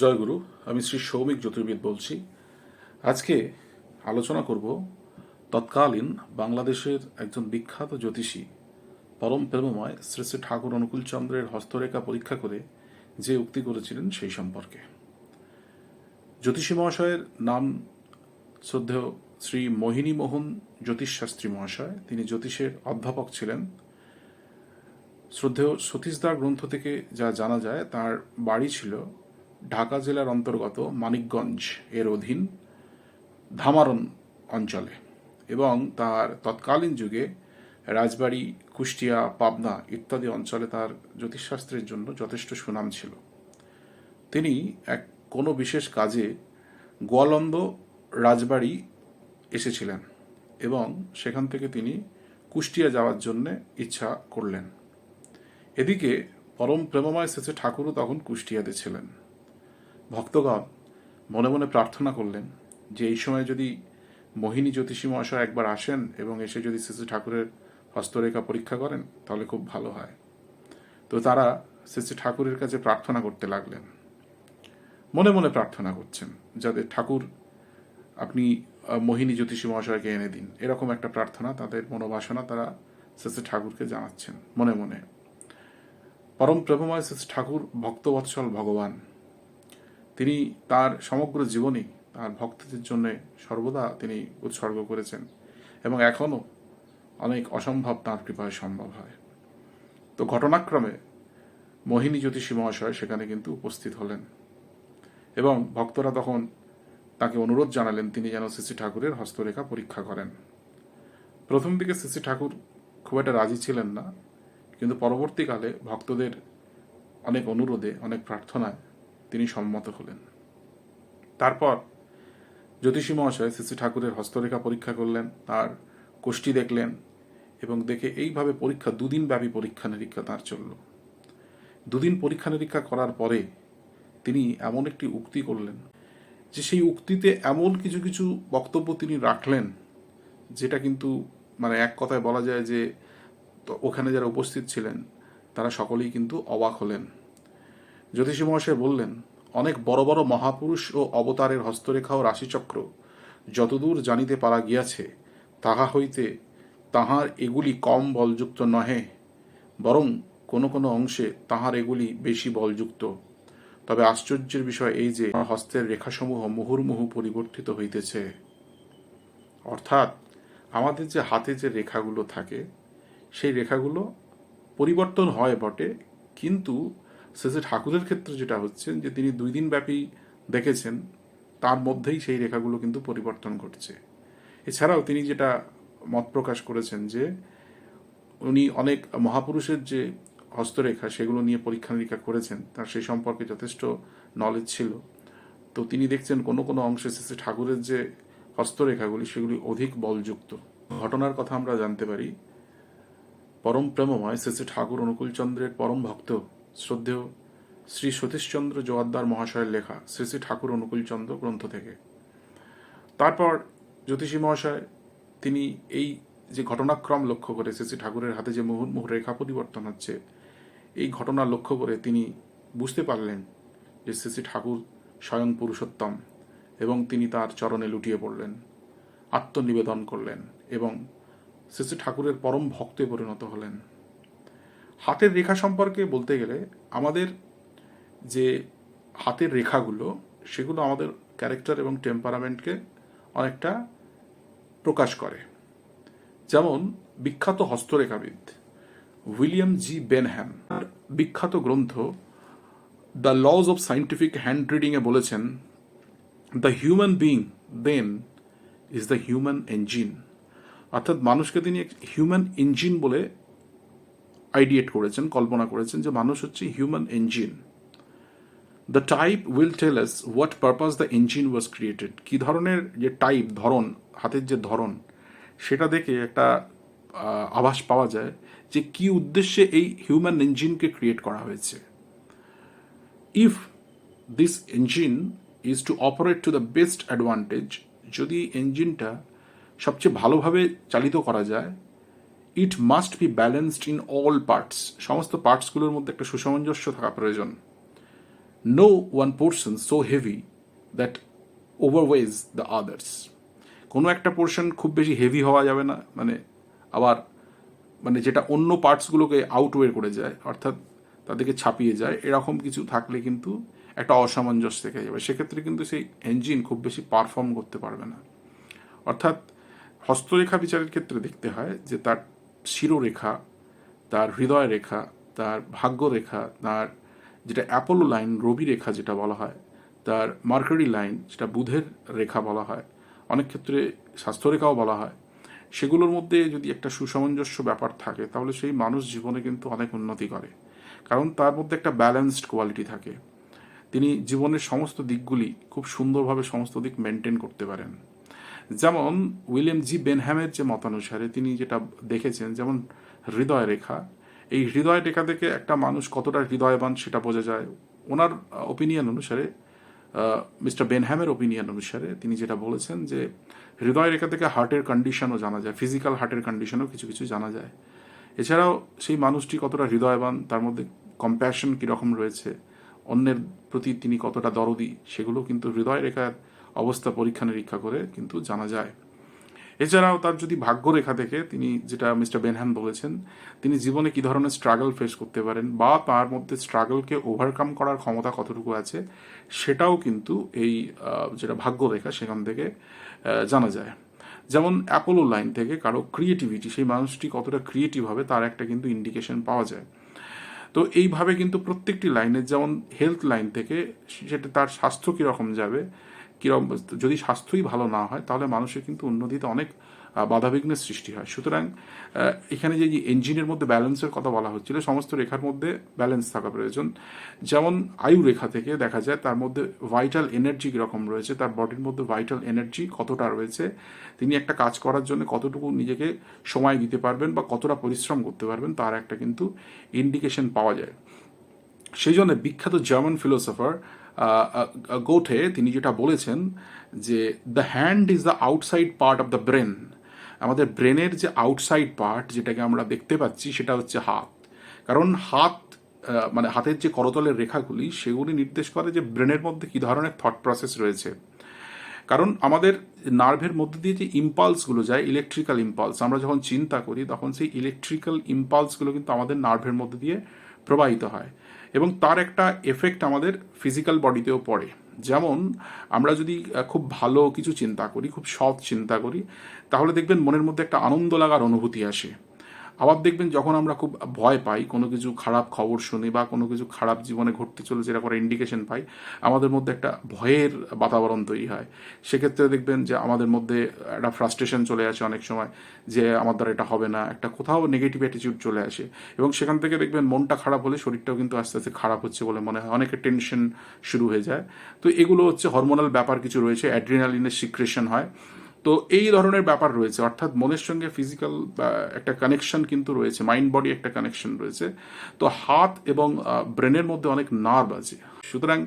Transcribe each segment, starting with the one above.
জয়গুরু, আমি শ্রী সৌমিক জ্যোতির্বিদ বলছি। আজকে আলোচনা করব তৎকালীন বাংলাদেশের একজন বিখ্যাত জ্যোতিষী, পরম প্রেমময় শ্রী শ্রী ঠাকুর অনুকূলচন্দ্রের হস্তরেখা পরীক্ষা করে যে উক্তি করেছিলেন সেই সম্পর্কে। জ্যোতিষী মহাশয়ের নাম শ্রদ্ধেয় শ্রী মোহিনী মোহন জ্যোতিষশাস্ত্রী মহাশয়। তিনি জ্যোতিষের অধ্যাপক ছিলেন। শ্রদ্ধেয় সতীশদার গ্রন্থ থেকে যা জানা যায়, তার বাড়ি ছিল ঢাকা জেলার অন্তর্গত মানিকগঞ্জ এর অধীন ধামারন অঞ্চলে এবং তার তৎকালীন যুগে রাজবাড়ী, কুষ্টিয়া, পাবনা ইত্যাদি অঞ্চলে তার জ্যোতিষশাস্ত্রের জন্য যথেষ্ট সুনাম ছিল। তিনি এক কোনো বিশেষ কাজে গোয়ালন্দ রাজবাড়ি এসেছিলেন এবং সেখান থেকে তিনি কুষ্টিয়া যাওয়ার জন্য ইচ্ছা করলেন। এদিকে পরম প্রেমময় শেষে ঠাকুরও তখন কুষ্টিয়াতে ছিলেন। ভক্তগণ মনে মনে প্রার্থনা করলেন যে এই সময় যদি মোহিনী জ্যোতিষী মহাশয় একবার আসেন এবং এসে যদি শ্রী ঠাকুরের হস্তরেখা পরীক্ষা করেন, তাহলে খুব ভালো হয়। তো তারা শ্রী ঠাকুরের কাছে প্রার্থনা করতে লাগলেন। মনে মনে প্রার্থনা করছেন যাদের ঠাকুর আপনি মোহিনী জ্যোতিষী মহাশয়কে এনে দিন। এরকম একটা প্রার্থনা তাদের মনোবাসনা তারা শ্রী ঠাকুরকে জানাচ্ছেন মনে মনে। পরম প্রেমময় শ্রী ঠাকুর ভক্তবৎসল ভগবান। তিনি তার সমগ্র জীবনই তার ভক্তদের জন্য সর্বদা তিনি উৎসর্গ করেছেন এবং এখনও অনেক অসম্ভব তাঁর কৃপায় সম্ভব হয়। তো ঘটনাক্রমে মোহিনী জ্যোতিষী মহাশয় সেখানে কিন্তু উপস্থিত হলেন এবং ভক্তরা তখন তাকে অনুরোধ জানালেন তিনি যেন শ্রী ঠাকুরের হস্তরেখা পরীক্ষা করেন। প্রথম দিকে শ্রী ঠাকুর খুব একটা রাজি ছিলেন না, কিন্তু পরবর্তীকালে ভক্তদের অনেক অনুরোধে, অনেক প্রার্থনায় তিনি সম্মত হলেন। তারপর জ্যোতিষী মহাশয় শ্রী ঠাকুরের হস্তরেখা পরীক্ষা করলেন, তার কোষ্ঠী দেখলেন এবং দেখে এইভাবে পরীক্ষা, দুদিন ব্যাপী পরীক্ষা নিরীক্ষা তাঁর চলল। দুদিন পরীক্ষা নিরীক্ষা করার পরে তিনি এমন একটি উক্তি করলেন যে সেই উক্তিতে এমন কিছু কিছু বক্তব্য তিনি রাখলেন যেটা কিন্তু মানে এক কথায় বলা যায় যে ওখানে যারা উপস্থিত ছিলেন তারা সকলেই কিন্তু অবাক হলেন। জ্যোতিষী মহাশয় বললেন, অনেক বড় বড় মহাপুরুষ ও অবতারের হস্তরেখা ও রাশিচক্র। যতদূর জানিতে পারা গিয়াছে, তাহা হইতে তাহার এগুলি কম বলযুক্ত নহে, বরং কোনো কোনো অংশে তাহার এগুলি বেশি বলযুক্ত। তবে আশ্চর্যের বিষয় এই যে হস্তের রেখাসমূহ মুহুর্মুহু পরিবর্তিত হইতেছে। অর্থাৎ, আমাদের যে হাতে যে রেখাগুলো থাকে, সেই রেখাগুলো পরিবর্তন হয় বটে, কিন্তু শেষে ঠাকুরের ক্ষেত্রে যেটা হচ্ছে যে তিনি দুই দিন ব্যাপী দেখেছেন, তার মধ্যেই সেই রেখাগুলো কিন্তু পরিবর্তন ঘটছে। এছাড়াও তিনি যেটা মত প্রকাশ করেছেন যে উনি অনেক মহাপুরুষের যে হস্তরেখা, সেগুলো নিয়ে পরীক্ষা নিরীক্ষা করেছেন, তার সেই সম্পর্কে যথেষ্ট নলেজ ছিল। তো তিনি দেখছেন কোনো কোনো অংশে শেষে ঠাকুরের যে হস্তরেখাগুলি, সেগুলি অধিক বলযুক্ত। ঘটনার কথা আমরা জানতে পারি, পরম প্রেমময় শ্রী ঠাকুর অনুকূলচন্দ্রের পরম ভক্ত। শ্রদ্ধেয় শ্রী সতীশচন্দ্র জোয়াদ্দার মহাশয়ের লেখা শ্রী শ্রী ঠাকুর অনুকূলচন্দ্র গ্রন্থ থেকে। তারপর জ্যোতিষী মহাশয়, তিনি এই যে ঘটনাক্রম লক্ষ্য করে শ্রী শ্রী ঠাকুরের হাতে যে মুহুর্মুহু রেখা পরিবর্তন হচ্ছে, এই ঘটনা লক্ষ্য করে তিনি বুঝতে পারলেন যে শ্রী শ্রী ঠাকুর স্বয়ং পুরুষোত্তম এবং তিনি তার চরণে লুটিয়ে পড়লেন, আত্মনিবেদন করলেন এবং শ্রী শ্রী ঠাকুরের পরম ভক্তে পরিণত হলেন। হাতের রেখা সম্পর্কে বলতে গেলে আমাদের যে হাতের রেখাগুলো, সেগুলো আমাদের ক্যারেক্টার এবং টেম্পারামেন্টকে অনেকটা প্রকাশ করে। যেমন বিখ্যাত হস্তরেখাবিদ উইলিয়াম জি বেনহ্যাম। বিখ্যাত গ্রন্থ the laws of scientific hand রিডিংয়ে বলেছেন, the human being then is the human engine. অর্থাৎ মানুষকে তিনি হিউম্যান ইঞ্জিন বলে আইডিয়েট করেছেন, কল্পনা করেছেন যে মানুষ হচ্ছে human engine the type will tell us what purpose the engine was created কী ধরনের যে টাইপ ধরন, হাতের যে ধরন, সেটা দেখে একটা আভাস পাওয়া যায় যে কি উদ্দেশ্যে এই হিউম্যান ইঞ্জিনকে ক্রিয়েট করা হয়েছে। If this engine is to operate to the best advantage যদি ইঞ্জিনটা সবচেয়ে ভালোভাবে চালিত করা যায় it must be balanced in all parts. সমস্ত পার্টসগুলোর মধ্যে একটা সুসামঞ্জস্য থাকা প্রয়োজন। No one portion so heavy that overweighs the others. কোনো একটা পোর্শন খুব বেশি হেভি হওয়া যাবে না মানে আবার মানে যেটা অন্য পার্টসগুলোকে আউটওয়ে করে যায়, অর্থাৎ তাদেরকে ছাপিয়ে যায়, এরকম কিছু থাকলে কিন্তু একটা অসামঞ্জস্য থেকে যাবে। সেক্ষেত্রে কিন্তু সেই ইঞ্জিন খুব বেশি পারফর্ম করতে পারবে না। অর্থাৎ হস্তরেখা বিচারের ক্ষেত্রে দেখতে হয় যে তার শিরোরেখা, তার হৃদয় রেখা তার ভাগ্য রেখা তার যেটা অ্যাপোলো লাইন, রবি রেখা যেটা বলা হয়, তার মার্কারি লাইন, যেটা বুধের রেখা বলা হয়, অনেক ক্ষেত্রে স্বাস্থ্যরেখাও বলা হয়। সেগুলোর মধ্যে যদি একটা সুসামঞ্জস্য ব্যাপার থাকে, তাহলে সেই মানুষ জীবনে কিন্তু অনেক উন্নতি করে। কারণ তার মধ্যে একটা ব্যালেন্সড কোয়ালিটি থাকে। তিনি জীবনের সমস্ত দিকগুলি খুব সুন্দরভাবে সমস্ত দিক মেনটেন করতে পারেন। যেমন উইলিয়াম জি বেনহ্যামের যে মতানুসারে তিনি যেটা দেখেছেন, যেমন হৃদয় রেখা এই হৃদয় রেখা থেকে একটা মানুষ কতটা হৃদয়বান সেটা বোঝা যায়। ওনার ওপিনিয়ন অনুসারে মিস্টার বেনহ্যামের ওপিনিয়ন অনুসারে তিনি যেটা বলেছেন যে হৃদয় রেখা থেকে হার্টের কন্ডিশনও জানা যায় ফিজিক্যাল হার্টের কন্ডিশনও কিছু কিছু জানা যায়। এছাড়াও সেই মানুষটি কতটা হৃদয়বান, তার মধ্যে কম্প্যাশন কীরকম রয়েছে, অন্যের প্রতি তিনি কতটা দরদি, সেগুলো কিন্তু হৃদয় রেখার অবস্থা পরীক্ষা নিরীক্ষা করে কিন্তু জানা যায়। এছাড়াও তার যদি ভাগ্য রেখা থেকে তিনি যেটা মিস্টার বেনহ্যাম বলেছেন, তিনি জীবনে কি ধরনের স্ট্রাগল ফেস করতে পারেন বা তার মধ্যে স্ট্রাগলকে ওভারকাম করার ক্ষমতা কতটুকু আছে, সেটাও কিন্তু এই যেটা ভাগ্য রেখা সেখান থেকে জানা যায়। যেমন অ্যাপোলো লাইন থেকে কারও ক্রিয়েটিভিটি সেই মানুষটি কতটা ক্রিয়েটিভ হবে তার একটা কিন্তু ইন্ডিকেশন পাওয়া যায়। তো এইভাবে কিন্তু প্রত্যেকটি লাইনের যেমন হেলথ লাইন থেকে সেটা তার স্বাস্থ্য কীরকম যাবে কীরকম যদি স্বাস্থ্যই ভালো না হয়, তাহলে মানুষের কিন্তু উন্নতিতে অনেক বাধাবিঘ্নের সৃষ্টি হয়। সুতরাং এখানে যে ইঞ্জিনের মধ্যে ব্যালেন্সের কথা বলা হচ্ছিল, সমস্ত রেখার মধ্যে ব্যালেন্স থাকা প্রয়োজন। যেমন আয়ু রেখা থেকে দেখা যায়, তার মধ্যে ভাইটাল এনার্জি কীরকম রয়েছে, তার বডির মধ্যে ভাইটাল এনার্জি কতটা রয়েছে, তিনি একটা কাজ করার জন্য কতটুকু নিজেকে সময় দিতে পারবেন বা কতটা পরিশ্রম করতে পারবেন, তার একটা কিন্তু ইন্ডিকেশন পাওয়া যায়। সেই জন্য বিখ্যাত জার্মান ফিলোসফার গোঠে তিনি যেটা বলেছেন যে the hand is the outside part of the brain আমাদের ব্রেনের যে আউটসাইড পার্ট যেটাকে আমরা দেখতে পাচ্ছি সেটা হচ্ছে হাত। কারণ হাত মানে হাতের যে করতলের রেখাগুলি সেগুলি নির্দেশ করে যে ব্রেনের মধ্যে কী ধরনের থট প্রসেস রয়েছে। কারণ আমাদের নার্ভের মধ্যে দিয়ে যে ইম্পালসগুলো যায় ইলেকট্রিক্যাল ইম্পালস আমরা যখন চিন্তা করি তখন সেই ইলেকট্রিক্যাল ইম্পালসগুলো কিন্তু আমাদের নার্ভের মধ্যে দিয়ে প্রবাহিত হয়। এবং তার একটা এফেক্ট আমাদের ফিজিক্যাল বডিতেও পড়ে। যেমন আমরা যদি খুব ভালো কিছু চিন্তা করি, খুব সৎ চিন্তা করি, তাহলে দেখবেন মনের মধ্যে একটা আনন্দ লাগার অনুভূতি আসে। আবার দেখবেন যখন আমরা খুব ভয় পাই, কোনো কিছু খারাপ খবর শুনি বা কোনো কিছু খারাপ জীবনে ঘটতে চলেছে এরকম ইন্ডিকেশন পাই, আমাদের মধ্যে একটা ভয়ের বাতাবরণ তৈরি হয়। সেক্ষেত্রে দেখবেন যে আমাদের মধ্যে একটা ফ্রাস্ট্রেশন চলে আসে অনেক সময় যে আমার দ্বারা এটা হবে না, একটা কোথাও নেগেটিভ অ্যাটিটিউড চলে আসে এবং সেখান থেকে দেখবেন মনটা খারাপ হলে শরীরটাও কিন্তু আস্তে আস্তে খারাপ হচ্ছে বলে মনে হয় অনেকের টেনশন শুরু হয়ে যায়। তো এগুলো হচ্ছে হরমোনাল ব্যাপার কিছু রয়েছে অ্যাড্রিনালিনের সিক্রেশন হয়। তো এই ধরনের ব্যাপার রয়েছে। অর্থাৎ মনের সঙ্গে ফিজিক্যাল একটা কানেকশন কিন্তু রয়েছে মাইন্ড বডি একটা কানেকশন রয়েছে। তো হাত এবং ব্রেনের মধ্যে অনেক নার্ভ আছে। সুতরাং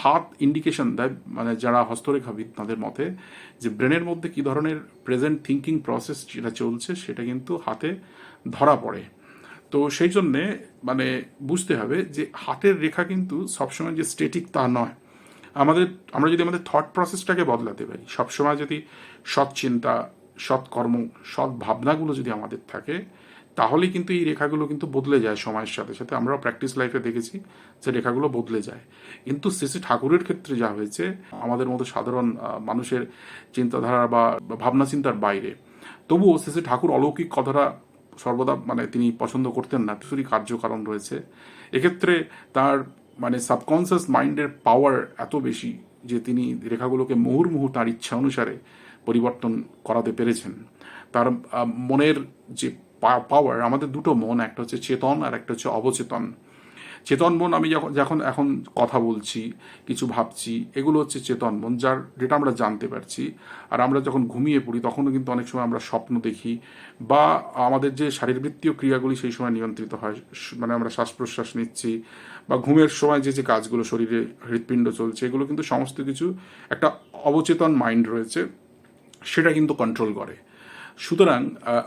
হাত ইন্ডিকেশন দেয় মানে যারা হস্তরেখাবিদ তাদের মতে যে ব্রেনের মধ্যে কি ধরনের প্রেজেন্ট থিঙ্কিং প্রসেস যেটা চলছে সেটা কিন্তু হাতে ধরা পড়ে। তো সেই জন্যে মানে বুঝতে হবে যে হাতের রেখা কিন্তু সবসময় যে স্টেটিক তা নয়। আমাদের, আমরা যদি আমাদের থট প্রসেসটাকে বদলাতে পারি, সবসময় যদি সৎ চিন্তা, সৎ কর্ম, সৎ ভাবনাগুলো যদি আমাদের থাকে তাহলে কিন্তু এই রেখাগুলো কিন্তু বদলে যায় সময়ের সাথে সাথে। আমরাও প্র্যাকটিস লাইফে দেখেছি যে রেখাগুলো বদলে যায়। কিন্তু শ্রী ঠাকুরের ক্ষেত্রে যা হয়েছে, আমাদের মতো সাধারণ মানুষের চিন্তাধারা বা ভাবনা চিন্তার বাইরে, তবুও শ্রী ঠাকুর অলৌকিক কথাটা সর্বদা মানে তিনি পছন্দ করতেন না। কিছুরই কার্যকারণ রয়েছে। এক্ষেত্রে তার মানে সাবকনসিয়াস মাইন্ডের পাওয়ার এত বেশি যে তিনি রেখাগুলোকে মুহুর্মুহু তার ইচ্ছা অনুসারে পরিবর্তন করাতে পেরেছেন। তার মনের যে পাওয়ার আমাদের দুটো মন, একটা হচ্ছে চেতন আর একটা হচ্ছে অবচেতন। চেতন মন, আমি যখন যখন এখন কথা বলছি, কিছু ভাবছি, এগুলো হচ্ছে চেতন মন, যার যেটা আমরা জানতে পারছি। আর আমরা যখন ঘুমিয়ে পড়ি, তখনও কিন্তু অনেক সময় আমরা স্বপ্ন দেখি, বা আমাদের যে শারীরবৃত্তীয় ক্রিয়াগুলি সেই সময় নিয়ন্ত্রিত হয়। মানে আমরা শ্বাস প্রশ্বাস নিচ্ছি, বা ঘুমের সময় যে যে কাজগুলো শরীরে হৃৎপিণ্ড চলছে, এগুলো কিন্তু সমস্ত কিছু একটা অবচেতন মাইন্ড রয়েছে, সেটা কিন্তু কন্ট্রোল করে। সুতরাং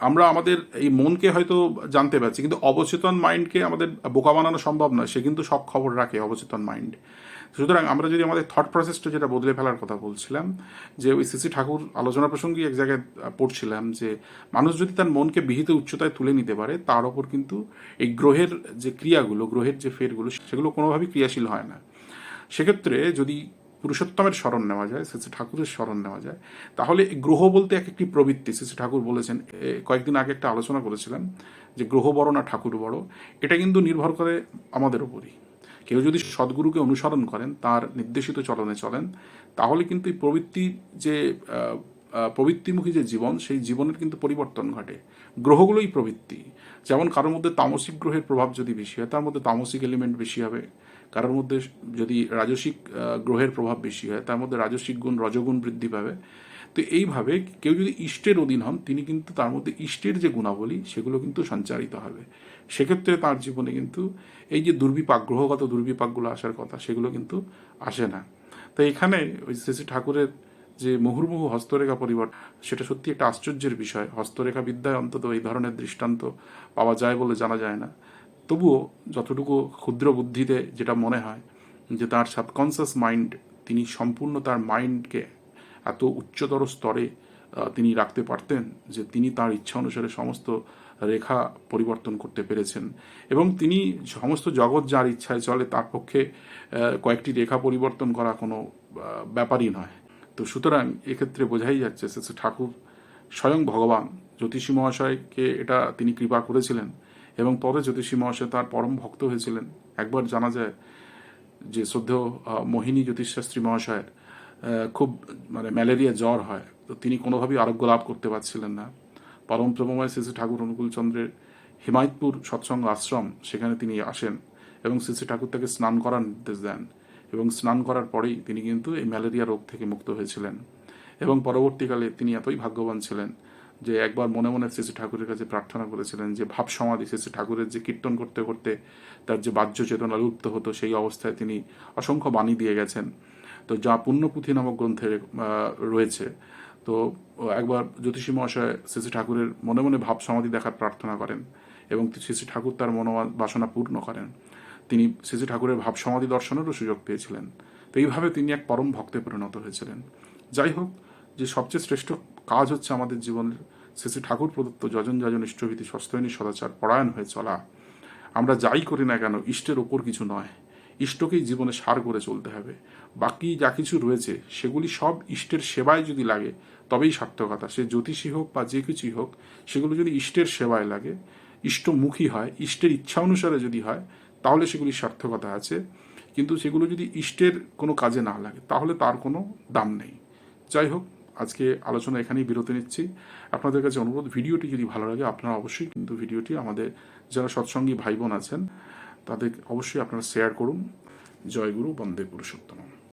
আমরা আমাদের এই মনকে হয়তো জানতে পারছি, কিন্তু অবচেতন মাইন্ডকে আমাদের বোকা বানানো সম্ভব নয়, সে কিন্তু সব খবর রাখে অবচেতন মাইন্ড। সুতরাং আমরা যদি আমাদের থট প্রসেসটা যেটা বদলে ফেলার কথা বলছিলাম, যে ওই সিসি ঠাকুর আলোচনা প্রসঙ্গে এক জায়গায় পড়ছিলাম যে মানুষ যদি তার মনকে বিহিত উচ্চতায় তুলে নিতে পারে, তার ওপর কিন্তু এই গ্রহের যে ক্রিয়াগুলো, গ্রহের যে ফেরগুলো, সেগুলো কোনোভাবেই ক্রিয়াশীল হয় না। সেক্ষেত্রে যদি পুরুষোত্তমের স্মরণ নেওয়া যায় শ্রী ঠাকুরের স্মরণ নেওয়া যায়। তাহলে গ্রহ বলতে এক একটি প্রবৃত্তি। শ্রী ঠাকুর বলেছেন কয়েকদিন আগে একটা আলোচনা করেছিলাম যে গ্রহ বড় না ঠাকুর বড়, এটা কিন্তু নির্ভর করে আমাদের উপরই। কেউ যদি সদ্গুরুকে অনুসরণ করেন, তার নির্দেশিত চলনে চলেন, তাহলে কিন্তু এই প্রবৃত্তি যে প্রবৃত্তিমুখী যে জীবন, সেই জীবনের কিন্তু পরিবর্তন ঘটে। গ্রহগুলোই প্রবৃত্তি। যেমন কারোর মধ্যে তামসিক গ্রহের প্রভাব যদি বেশি হয়, তার মধ্যে তামসিক এলিমেন্ট বেশি হবে। কারোর মধ্যে যদি রাজসিক গ্রহের প্রভাব বেশি হয়, তার মধ্যে রাজসিক গুণ, রজগুণ বৃদ্ধি পাবে। তো এইভাবে কেউ যদি ইষ্টের অধীন হন, তিনি কিন্তু তার মধ্যে ইষ্টের যে গুণাবলী, সেগুলো কিন্তু সঞ্চারিত হবে। সেক্ষেত্রে তার জীবনে কিন্তু এই যে দুর্বিপাক, গ্রহগত দুর্বিপাকগুলো আসার কথা, সেগুলো কিন্তু আসে না। তো এখানে ওই শ্রী ঠাকুরের যে মুহুর্মুহু হস্তরেখা পরিবার, সেটা সত্যি একটা আশ্চর্যের বিষয়। হস্তরেখা বিদ্যায় অন্তত এই ধরনের দৃষ্টান্ত পাওয়া যায় বলে জানা যায় না। তবুও যতটুকু ক্ষুদ্র বুদ্ধিতে যেটা মনে হয় যে তার সাবকনসিয়াস মাইন্ড তিনি সম্পূর্ণ তার মাইন্ডকে এত উচ্চতর স্তরে তিনি রাখতে পারতেন যে তিনি তার ইচ্ছা অনুসারে সমস্ত রেখা পরিবর্তন করতে পেরেছেন। এবং তিনি সমস্ত জগৎ যার ইচ্ছায় চলে তার পক্ষে কয়েকটি রেখা পরিবর্তন করা কোনো ব্যাপারই নয়। তো সুতরাং এক্ষেত্রে বোঝাই যাচ্ছে সে ঠাকুর স্বয়ং ভগবান, জ্যোতিষী মহাশয়কে এটা তিনি কৃপা করেছিলেন। এবং পরে জ্যোতিষী মহাশয় তার পরম ভক্ত হয়েছিলেন। একবার জানা যায় যে শ্রদ্ধেয় মোহিনী জ্যোতিষশাস্ত্রী মহাশয়ের খুব মানে ম্যালেরিয়া জ্বর হয়। তো তিনি কোনোভাবেই আরোগ্য লাভ করতে পারছিলেন না। পরম প্রেমময় শ্রী ঠাকুর অনুকূল চন্দ্রের হিমায়তপুর সৎসঙ্গ আশ্রম, সেখানে তিনি আসেন এবং শ্রী ঠাকুর তাকে স্নান করার নির্দেশ দেন এবং স্নান করার পরেই তিনি কিন্তু এই ম্যালেরিয়া রোগ থেকে মুক্ত হয়েছিলেন এবং পরবর্তীকালে তিনি এতই ভাগ্যবান ছিলেন যে একবার মনে মনে শ্রী শ্রী ঠাকুরের কাছে প্রার্থনা করেছিলেন যে ভাব সমাধি শ্রী ঠাকুরের যে কীর্তন করতে করতে তার যে বাহ্য চেতনা লুপ্ত হতো, সেই অবস্থায় তিনি অসংখ্য বাণী দিয়ে গেছেন। তো যা পুণ্যপুঁথি নামক গ্রন্থে রয়েছে। তো একবার জ্যোতিষী মহাশয় শ্রী ঠাকুরের মনে মনে ভাব সমাধি দেখার প্রার্থনা করেন এবং শ্রী শ্রী ঠাকুর তার মনোবাসনা পূর্ণ করেন। তিনি শ্রী শ্রী ঠাকুরের ভাব সমাধি দর্শনেরও সুযোগ পেয়েছিলেন। তো এইভাবে তিনি এক পরম ভক্তে পরিণত হয়েছিলেন। যাই হোক যে সবচেয়ে শ্রেষ্ঠ কাজ হচ্ছে আমাদের জীবনের শ্রী ঠাকুর প্রদত্ত যজন যজন ইষ্টভীতি সস্তয়নী সদাচার পরায়ণ হয়ে চলা। আমরা যাই করি না কেন, ইষ্টের ওপর কিছু নয়। ইষ্টকেই জীবনে সার করে চলতে হবে। বাকি যা কিছু রয়েছে, সেগুলি সব ইষ্টের সেবায় যদি লাগে, তবেই সার্থকতা। সে জ্যোতিষী হোক বা যে কিছুই হোক, সেগুলো যদি ইষ্টের সেবায় লাগে, ইষ্টমুখী হয়, ইষ্টের ইচ্ছা অনুসারে যদি হয়, তাহলে সেগুলি সার্থকতা আছে। কিন্তু সেগুলো যদি ইষ্টের কোনো কাজে না লাগে, তাহলে তার কোনো দাম নেই। যাই হোক আজকে আলোচনা এখানেই বিরতি নিচ্ছি। আপনাদের কাছে অনুরোধ, ভিডিওটি যদি ভালো লাগে, আপনারা অবশ্যই কিন্তু ভিডিওটি আমাদের যারা সৎসঙ্গী ভাই বোন আছেন, তাদের অবশ্যই আপনারা শেয়ার করুন। জয়গুরু বন্দে পুরুষোত্তম